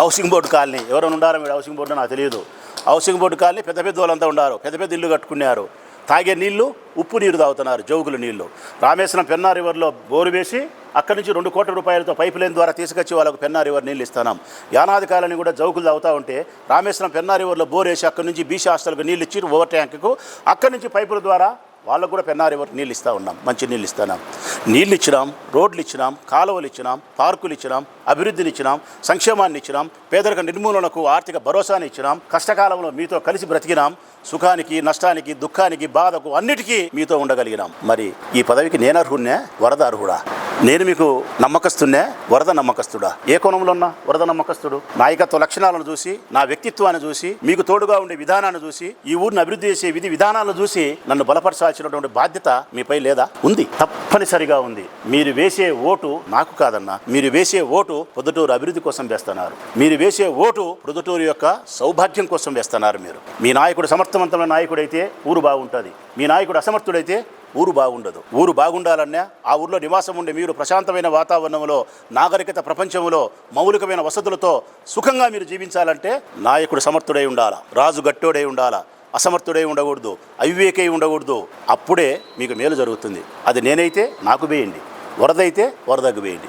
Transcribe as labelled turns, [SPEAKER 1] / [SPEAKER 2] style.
[SPEAKER 1] Housing board colony. ఎవరైనా ఉండారా మీరు హౌసింగ్ బోర్డు నాకు తెలియదు హౌసింగ్ బోర్డు కాలనీ పెద్ద పెద్ద వాళ్ళంతా ఉండారు. పెద్ద పెద్ద ఇల్లు కట్టుకున్నారు. తాగే నీళ్ళు ఉప్పు నీరు తాగుతున్నారు జోగుల నీళ్ళు. రామేశ్వరం పెన్నా రివర్లో బోరు వేసి అక్కడి నుంచి రెండు కోట్ల రూపాయలతో పైప్ లైన్ ద్వారా తీసుకొచ్చి వాళ్ళకు పెన్నా రివర్ నీళ్ళు ఇస్తున్నాం యానాది కాలని కూడా జౌకులు తాగుతూ ఉంటే రామేశ్వరం పెన్నా రివర్లో బోర్ వేసి అక్కడి నుంచి బీసీ హాస్టల్కి నీళ్ళు ఇచ్చి ఓవర్ ట్యాంకుకు. అక్కడి నుంచి పైపుల ద్వారా వాళ్ళకు కూడా పెన్నా రివర్ నీళ్ళు ఇస్తూ ఉన్నాం. మంచి నీళ్ళు ఇస్తున్నాం నీళ్ళు ఇచ్చినాం రోడ్లు ఇచ్చినాం కాలువలు ఇచ్చినాం పార్కులు ఇచ్చినాం అభివృద్ధిని ఇచ్చినాం సంక్షేమాన్ని ఇచ్చినాం పేదరిక నిర్మూలనకు ఆర్థిక భరోసాని ఇచ్చినాం కష్టకాలంలో మీతో కలిసి బ్రతికినాం సుఖానికి నష్టానికి దుఃఖానికి బాధకు అన్నిటికీ మీతో ఉండగలిగినాం. మరి ఈ పదవికి నేను అర్హున్నే వరద అర్హుడా? నేను మీకు నమ్మకస్తున్నే వరద నమ్మకస్తుడా? ఏ కోణంలో ఉన్నా వరద నమ్మకస్తుడు. నాయకత్వ లక్షణాలను చూసి నా వ్యక్తిత్వాన్ని చూసి మీకు తోడుగా ఉండే విధానాన్ని చూసి ఈ ఊరిని అభివృద్ధి చేసే విధి విధానాలను చూసి నన్ను బలపరచాల్సినటువంటి బాధ్యత మీపై లేదా? ఉంది. తప్పనిసరిగా ఉంది. మీరు వేసే ఓటు నాకు కాదన్నా మీరు వేసే ఓటు పొద్దుటూరు అభివృద్ధి కోసం వేస్తున్నారు. మీరు వేసే ఓటు పొద్దుటూరు యొక్క సౌభాగ్యం కోసం వేస్తున్నారు మీరు. మీ నాయకుడు సమర్థవంతమైన నాయకుడైతే ఊరు బాగుంటుంది. మీ నాయకుడు అసమర్థుడైతే ఊరు బాగుండదు. ఊరు బాగుండాలన్నా ఆ ఊర్లో నివాసం ఉండే మీరు ప్రశాంతమైన వాతావరణంలో నాగరికత ప్రపంచంలో మౌలికమైన వసతులతో సుఖంగా మీరు జీవించాలంటే నాయకుడు సమర్థుడై ఉండాలా? రాజు గట్టోడై ఉండాలా? అసమర్థుడై ఉండకూడదు. అవివేకై ఉండకూడదు. అప్పుడే మీకు మేలు జరుగుతుంది. అది నేనైతే నాకు వేయండి. వరదైతే వరదకు వేయండి.